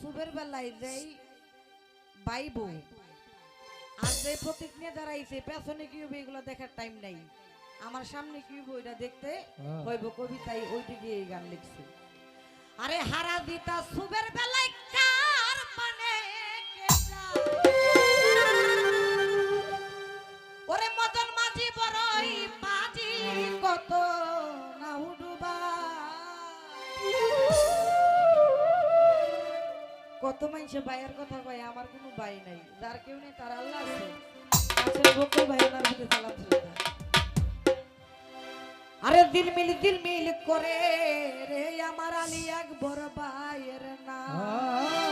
সুবের বেলায় যেই বাইব আর যে প্রতীক নিয়ে দাঁড়াইছে পেছনে কি হবে এগুলো দেখার টাইম নাই। আমার সামনে কি হবে ওইটা দেখতে হ্যাঁ। হইব কবিতায় ওই দিকে এই গান লিখছে। আরে হারা দিতা সুবের বেলায় কার মানে কত মানুষে ভাইয়ের কথা কয়, আমার কোনো ভাই নাই, যার কেউ নেই, তার আল্লাহ আছে বকর ভাই, ওনার। আরে দিল মিল দিল মিল করে রে আমার আলী আকবর ভাইয়ের নাম।